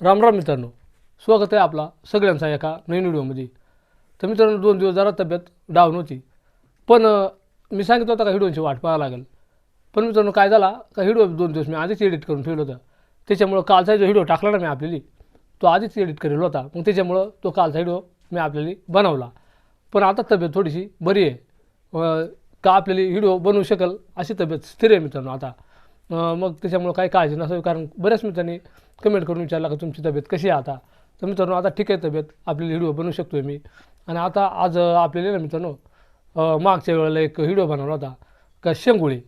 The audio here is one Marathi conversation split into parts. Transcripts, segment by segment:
राम राम मित्रांनो. स्वागत आहे आपला सगळ्यांचा एका नवीन व्हिडिओमध्ये. तर मित्रांनो दोन दिवस जरा तब्येत डाऊन होती. पण मी सांगितलं होतं का व्हिडिओची वाट पाहावं लागेल. पण मित्रांनो काय झाला? का व्हिडिओ दोन दिवस मी आधीच एडिट करून ठेवलं होतं. त्याच्यामुळं कालचा जो व्हिडिओ टाकला ना मी आपल्याला तो आधीच एडिट केलेला होता. मग त्याच्यामुळं तो कालचा व्हिडिओ मी आपल्याला बनवला. पण आता तब्येत थोडीशी बरी आहे. का आपल्याला व्हिडिओ बनवू शकेल अशी तब्येत स्थिर आहे मित्रांनो आता. मग त्याच्यामुळं काही काळजी नसावी कारण बऱ्याच मित्रांनी कमेंट करून विचारला का तुमची तब्येत कशी आहे आता? तर मित्रांनो आता ठीक आहे तब्येत. आपली व्हिडिओ बनवू शकतो मी. आणि आता आज आपल्याला ना मित्रांनो मागच्या वेळेला एक व्हिडिओ बनवला होता का शेंगोळी.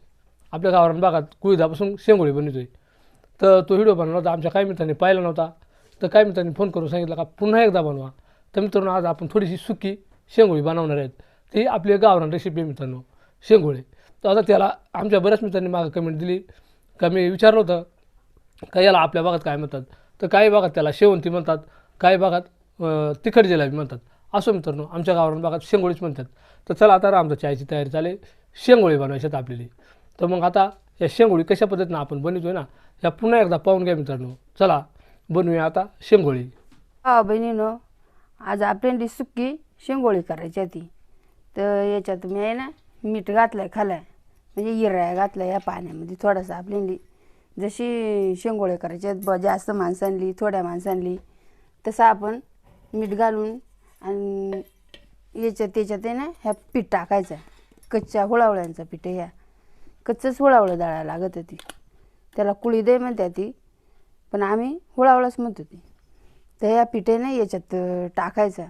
आपल्या गावरान भागात कुळीदापासून शेंगोळी बनवतोय. तर तो व्हिडिओ बनवला होता आमच्या काही मित्रांनी पाहिला नव्हता. तर काही मित्रांनी फोन करून सांगितलं का पुन्हा एकदा बनवा. तर मित्रांनो आज आपण थोडीशी सुकी शेंगोळी बनवणार आहेत. ती आपली गावरान रेसिपी आहे मित्रांनो शेंगोळी. तर आता त्याला आमच्या बऱ्याच मित्रांनी मागं कमेंट दिली. का मी विचारलं होतं का याला आपल्या भागात काय म्हणतात? तर काही भागात त्याला शेवंती म्हणतात काही भागात तिखट जिलाबी म्हणतात. असं मित्रांनो आमच्या गावरान भागात शेंगोळीच म्हणतात. तर चला आता आमचं चायची तयारी चालेल शेंगोळी बनवायची आहेत आपल्याला. तर मग आता या शेंगोळी कशा पद्धतीनं आपण बनवतोय ना या पुन्हा एकदा पाहून घ्या मित्रांनो. चला बनवूया आता शेंगोळी. हा बहिणीनो आज आपल्याला सुक्की शेंगोळी करायची होती. तर याच्यात मी आहे ना मीठ घातलं आहे खालाय. म्हणजे इराया घातला या पाण्यामध्ये थोडासा आपली जशी शेंगोळे करायचे ब जास्त माणसांली थोड्या माणसांली तसं आपण मीठ घालून आणि याच्यात त्याच्यात आहे ना ह्या पीठ टाकायचं कच्च्या हुळावळ्यांचं पीठ ह्या. कच्चंच हुळावळं दळायला लागत होती. त्याला कुळी दे म्हणते ती. पण आम्ही हुळावळाच म्हणतो ती. तर ह्या पिठेने याच्यात टाकायचा.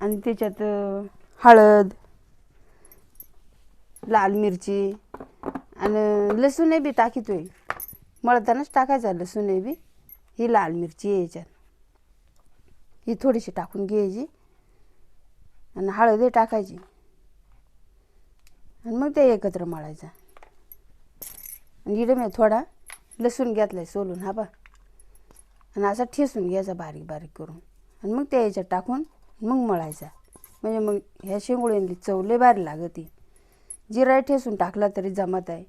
आणि त्याच्यात हळद लाल मिरची आणि लसूणही बी टाकीतोय. मळतानाच टाकायचा लसूणही बी. ही लाल मिरची आहे याच्यात. ही थोडीशी टाकून घ्यायची आणि हळदही टाकायची. आणि मग ते एकत्र मळायचा. आणि इडं मी थोडा लसूण घेतलाय सोलून हा बा आणि असा ठेसून घ्यायचा बारीक बारीक करून. आणि मग त्या याच्यात टाकून मग मळायचा. म्हणजे मग ह्या शेंगुळ्यांनी चव लय भारी लागते. जिरा ठेसून टाकला तरी जमत आहे.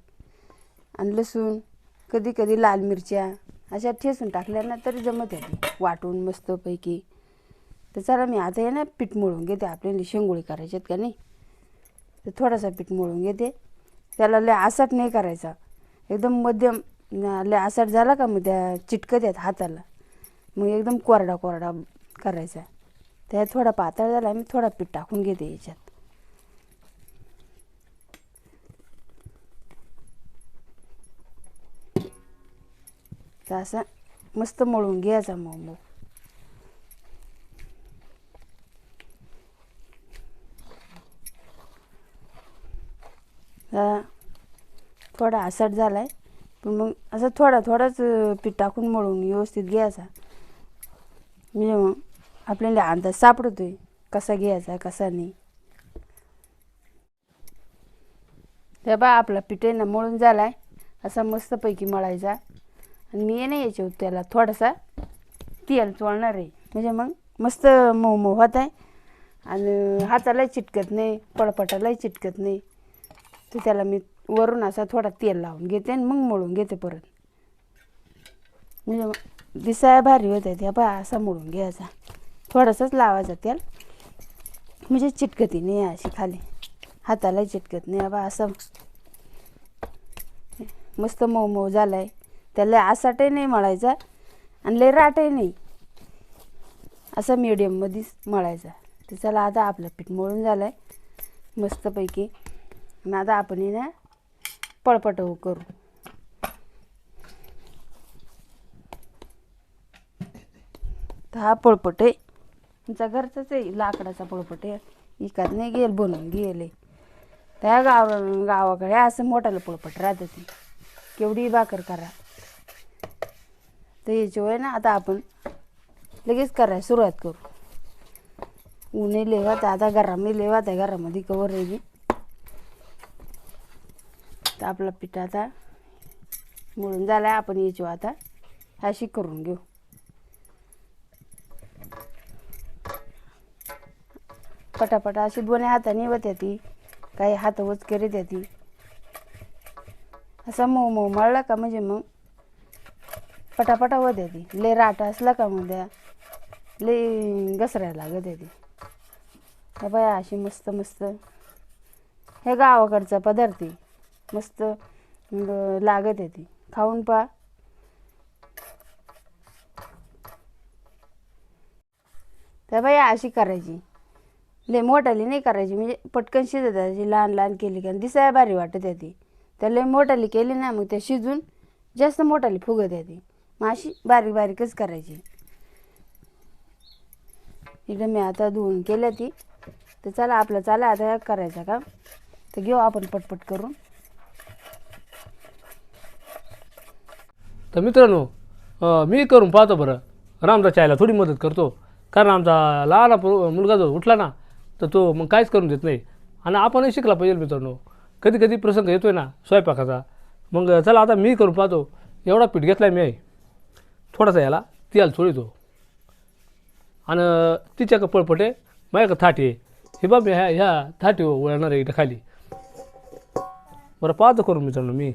आणि लसूण कधी कधी लाल मिरच्या अशा ठेसून टाकल्या ना तरी जमत आहे. वाटून मस्तपैकी. तर चला मी आता आहे ना पीठ मळून घेते. आपल्याला शेंगोळी करायच्यात का नाही? तर थोडासा पीठ मळून घेते. त्याला लय आसाट नाही करायचा. एकदम मध्यम लय आसाट झाला का मग त्या चिटकत आहेत हाताला. मग एकदम कोरडा कोरडा करायचा. त्यात थोडा पातळ झाला. मी थोडा पीठ टाकून घेते याच्यात. तर असं मस्त मळून घ्यायचा मग मग थोडा आसट झाला आहे पण मग असं थोडा थोडाच पीठ टाकून मळून व्यवस्थित घ्यायचा म्हणजे मग आपल्याला अंदाज सापडतोय कसा घ्यायचा कसा नाही. ते बा आपला पीठ ना मळून झाला आहे असा मस्तपैकी मळायचा. मी आहे ना याच्यावर त्याला थोडासा तेल चोळणार आहे. म्हणजे मग मस्त मऊ मऊ होत आहे. आणि हातालाही चिटकत नाही. पळपटालाही चिटकत नाही. तर त्याला मी वरून असा थोडा तेल लावून घेते आणि मग मळून घेते परत. म्हणजे मग दिसाय भारी होत आहे त्या बा असा मळून घ्यायचा. थोडासाच लावायचा तेल. म्हणजे चिटकती नाही अशी खाली. हातालाही चिटकत नाही. बा असं. मस्त मऊ मऊ झाला आहे त्याला आसाटही नाही मळायचा आणि लय राटही नाही. असा मीडियममध्येच मळायचा. तर चला आता आपलं पीठ मळून झालं आहे मस्तपैकी. आणि आता आपण ना पळपट हो करू. तर हा पळपट आहे. तुमचा घरचाच आहे लाकडाचा पळपट आहे. इकात नाही गेल बनवून गेले त्या गाव गावाकडे असं मोठ्याला पळपट राहतं ती. केवढी भाकर करा. तर याच्यावर ना आता आपण लगेच करायला सुरुवात करू. ऊनही लेवात आता घरामध्ये लेवात आहे घरामध्ये कवर आहे तर आपला पीठ आता मळून झाला आहे आपण याच्यावर आता. अशी करून घेऊ. पटापटा अशी दोन्ही हाताने होत्या ती. काही हात वच करीत येते असा मऊ मऊ मळला का म्हणजे मग? पटापटा होत ती. लय राट असला का मग द्या. लय घसरायला लागत ती. त्या बाया अशी मस्त मस्त. हे गावाकडचा पदार्थ मस्त लागत ती. खाऊन पा. त्या बाया अशी करायची. लय मोठाली नाही करायची. म्हणजे पटकन शिजत त्याची लहान लहान केली का दिसाय भारी वाटत आहे ती. तर लय मोठाली केली ना मग त्या शिजून जास्त मोठाली फुगत आहे ती. मग अशी बारीक बारीकच करायची. इकडे मी आता धुवून केल्या ती. तर चला आपलं चला आता करायचा का तर घेऊ आपण पटपट करून. तर मित्रांनो अं, मी करून पाहतो बरं. रामदा चायला थोडी मदत करतो. कारण आमचा लहान पो- मुलगा जो उठला ना तर तो मग काहीच करून देत नाही. आणि आपणही शिकला पाहिजे मित्रांनो. कधी कधी प्रसंग येतोय ना स्वयंपाकाचा. मग चला आता मी करून पाहतो. एवढा पीठ घेतला मी. आहे थोडासा याला तेल चोळीतो आणि तिच्या का पळपटे माझ्या का थाटी. आहे हे बा मी ह्या ह्या थाटी वळणार आहे इथं खाली. बरं पाहतो करून मित्रांनो मी.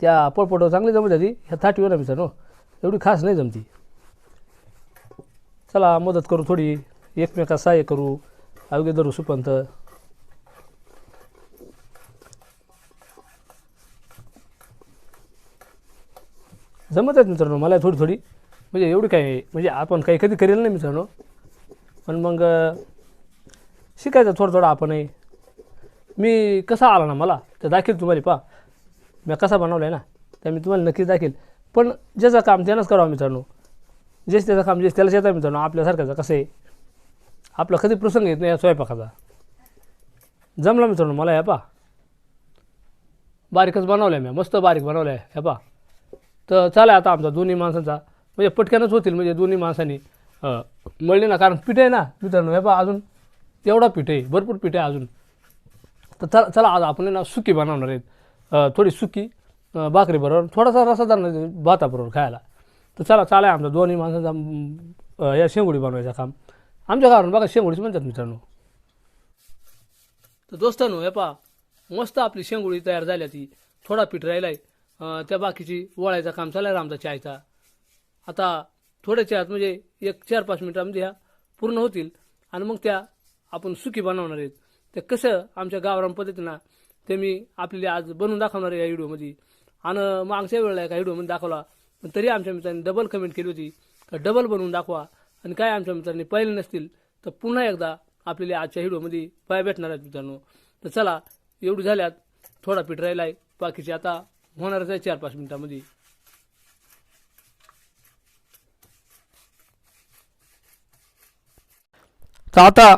त्या पळपटावर चांगली जमत होती. ह्या थाटीवर ना मित्रांनो. एवढी खास नाही जमती. चला मदत करू थोडी. एकमेका सहाय्य करू. अवघे धरू सुपंत. जमत आहेत मित्रांनो मला थोडी थोडी. म्हणजे एवढी काय म्हणजे आपण काही कधी करेल नाही मित्रांनो. पण मग शिकायचं थोडं थोडं आपणही. मी कसा आला ना मला तर दाखील तुम्हाला पा मी कसा बनवला आहे ना तर मी तुम्हाला नक्कीच दाखील. पण ज्याचं काम त्यानंच करावं मित्रांनो. जेच त्याचं काम जेच त्याला येतं मित्रांनो आपल्यासारख्याचं कसं आहे. आपला कधी प्रसंग येत नाही या स्वयंपाकाचा. जमला मित्रांनो मला या पा बारीकच बनवलं आहे मी मस्त बारीक बनवलं आहे ह्या पा तर चालेल आता आमचा दोन्ही माणसांचा. म्हणजे पटक्यानच होतील म्हणजे दोन्ही माणसांनी. मळले मळली ना कारण पीठ आहे ना मित्रांनो हे बा अजून. तेवढा पीठ आहे भरपूर पीठ आहे अजून. तर चला चला आज आपण आहे ना सुकी बनवणार आहेत. थोडी सुकी भाकरीबरोबर थोडासा रसा नाही भाताबरोबर खायला. तर चला चालाय आमचा दोन्ही माणसांचा या शेंगोळी बनवायचं काम. आमच्या गावात बघा शेंगोळीच म्हणतात मित्रांनो. तर दोस्तांनो हे पा मस्त आपली शेंगोळी तयार झाली ती थोडा पीठ राहिला आहे त्या बाकीची वळायचा काम चालाय आमचा चायचा आता थोड्याच्या आत म्हणजे एक चार पाच मिनिटामध्ये म्हणजे ह्या पूर्ण होतील. आणि मग त्या आपण सुखी बनवणार आहेत. ते कसं आमच्या गावरान पद्धतीनं ते मी आपल्याला आज बनवून दाखवणार आहे या व्हिडिओमध्ये. आणि मागच्या वेळेला एका व्हिडिओमध्ये दाखवला पण तरी आमच्या मित्रांनी डबल कमेंट केली होती का डबल बनवून दाखवा. आणि काय आमच्या मित्रांनी पाहिले नसतील तर पुन्हा एकदा आपल्याला आजच्या व्हिडिओमध्ये पाय भेटणार आहेत मित्रांनो. तर चला एवढी झाल्यात. थोडा पीठ राहिला आहे बाकीचे आता होणारच आहे चार पाच मिनिटामध्ये. तर आता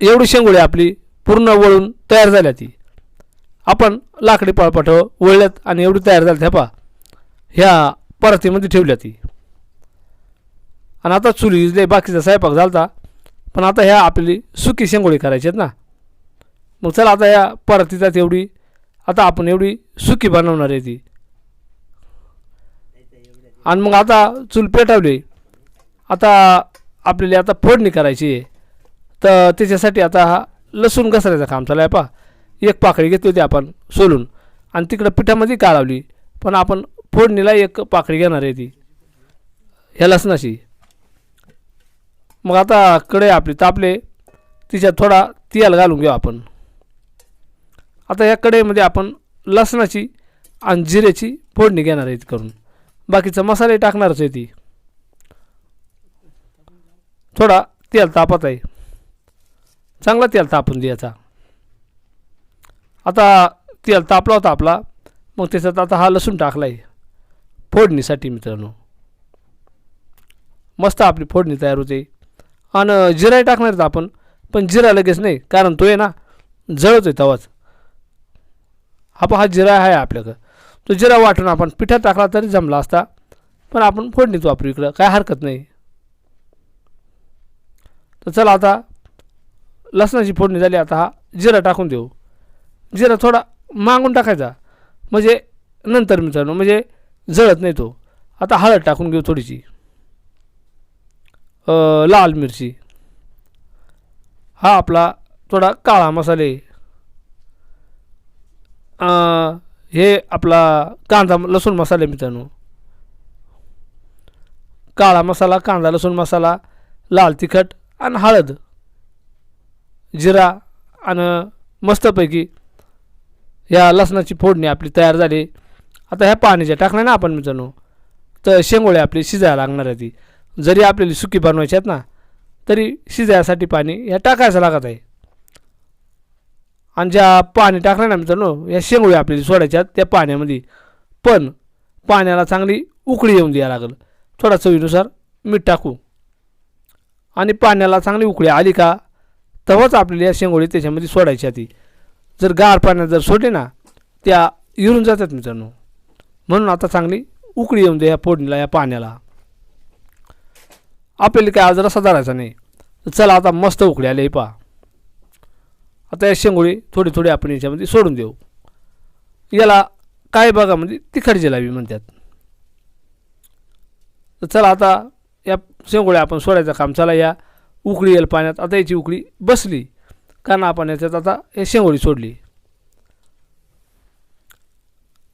एवढी शेंगोळी आपली पूर्ण वळून तयार झाल्या ती. आपण लाकडी पळपाट वळल्यात आणि एवढी तयार झाली ह्या पा ह्या परतीमध्ये ठेवल्या ती. आणि आता चुली जे बाकीचा स्वयंपाक झालता. पण आता ह्या आपली सुकी शेंगोळी करायची आहेत ना. मग चला आता ह्या परतीच्यात एवढी आता आपण एवढी सुकी बनवणार आहे ती. आणि मग आता चूल पेटवली. आता आपल्याला आता फोडणी करायची आहे. तर त्याच्यासाठी आता हा लसूण घसरायचं काम चालू आहे पा एक पाकळी घेतली होती आपण सोलून. आणि तिकडं पिठामध्ये काढावली पण आपण फोडणीला एक पाकळी घेणार आहे ती. ह्या लसणाची. मग आता कडे आपली तापले. तिच्यात थोडा तेल घालून घेऊ आपण. आता या कढईमध्ये आपण लसणाची आणि जिऱ्याची फोडणी घेणार आहे करून. बाकीचा मसाले टाकणारच आहे ती. थोडा तेल तापत आहे. चांगला तेल तापून द्यायचा आता तेल तापला होता आपला मग त्याच्यात आता हा लसूण टाकला आहे फोडणीसाठी मित्रांनो. मस्त आपली फोडणी तयार होते. आणि जिराही टाकणार आहेत आपण पण जिरा लगेच नाही कारण तो आहे ना जळत आहे तवाच. आप हा जिरा आहे आपल्याकडं. तो जिरा वाटून आपण पिठात टाकला तरी जमला असता. पण आपण फोडणीच वापरू इकडं. काय हरकत नाही. तर चला आता लसणाची फोडणी झाली. आता हा जिरा टाकून देऊ. जिरा थोडा मागून टाकायचा. म्हणजे नंतर मित्रांनो म्हणजे जळत नाही तो. आता हळद टाकून घेऊ थोडीशी. लाल मिरची. हा आपला थोडा काळा मसाले. हे आपला कांदा लसूण मसाला मित्रांनो. काळा मसाला कांदा लसूण मसाला लाल तिखट आणि हळद जिरा आणि मस्तपैकी या लसणाची फोडणी आपली तयार झाली. आता ह्या पाण्याच्या टाकणार ना आपण मित्रांनो तर शेंगोळे आपली शिजायला लागणार आहे ती. जरी आपल्याला सुकी बनवायची आहेत ना तरी शिजायसाठी पाणी ह्या टाकायचं लागत आहे. आणि ज्या पाणी टाकलं ना मित्रांनो या शेंगोळी आपल्याला सोडायच्यात त्या पाण्यामध्ये. पण पाण्याला चांगली उकळी येऊन द्यायला लागेल. थोडा चवीनुसार मीठ टाकू. आणि पाण्याला चांगली उकळी आली का तेव्हाच आपल्याला या शेंगोळी त्याच्यामध्ये सोडायच्या ती. जर गार पाण्यात जर सोडले ना त्या इरून जातात मित्रांनो. म्हणून आता चांगली उकळी येऊन द्या या फोडणीला या पाण्याला. आपल्याला काय आज रसा धरायचा नाही. चला आता मस्त उकळी आली पहा. आता या शेंगोळी थोडी थोडी आपण याच्यामध्ये सोडून देऊ. याला काय बघा म्हणजे तिखट जिलाबी म्हणतात. तर चला आता या शेंगोळ्या आपण सोडायचं काम. चला या उकळी येईल पाण्यात. आता याची उकळी बसली. कारण आपण याच्यात आता हे शेंगोळी सोडली.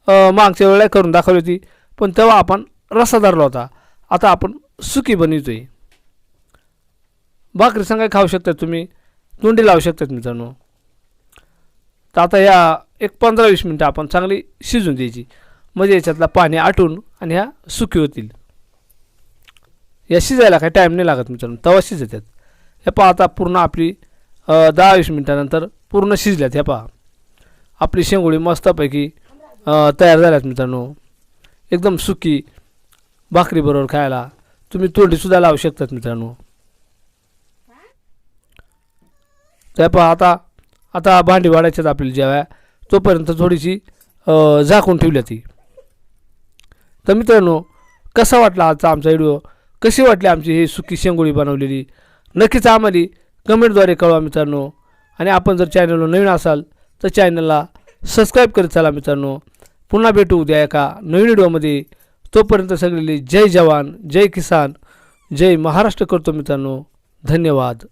मागच्या वेळेला करून दाखवली होती. पण तेव्हा आपण रसा धरला होता. आता आपण सुकी बनवतोय. भाकरी संघ खाऊ शकतात तुम्ही. तोंडी लावू शकतात मित्रांनो. तर आता या एक पंधरा वीस मिनटं आपण चांगली शिजून द्यायची. म्हणजे याच्यातलं पाणी आटून आणि ह्या सुकी होतील. या शिजायला काही टाईम नाही लागत मित्रांनो तवा शिजतात हे पहा आता पूर्ण आपली दहा वीस मिनटानंतर पूर्ण शिजल्यात. हे पहा. आपली शेंगोळी मस्तपैकी तयार झाल्यात मित्रांनो. एकदम सुकी भाकरीबरोबर खायला तुम्ही तोंडीसुद्धा लावू शकतात मित्रांनो. त्या पहा आता आता भांडी वाढायच्यात आपल्याला जेव्हा तोपर्यंत थोडीशी झाकून ठेवली ती. तर मित्रांनो कसा वाटला आजचा आमचा व्हिडिओ? कशी वाटली आमची ही सुकी शेंगोळी बनवलेली? नक्कीच आम्हाला कमेंटद्वारे कळवा मित्रांनो. आणि आपण जर चॅनलवर नवीन असाल तर चॅनलला सबस्क्राईब करत चला मित्रांनो. पुन्हा भेटू उद्या एका नवीन व्हिडिओमध्ये. तोपर्यंत सगळेले जय जवान जय किसान जय महाराष्ट्र करतो मित्रांनो. धन्यवाद.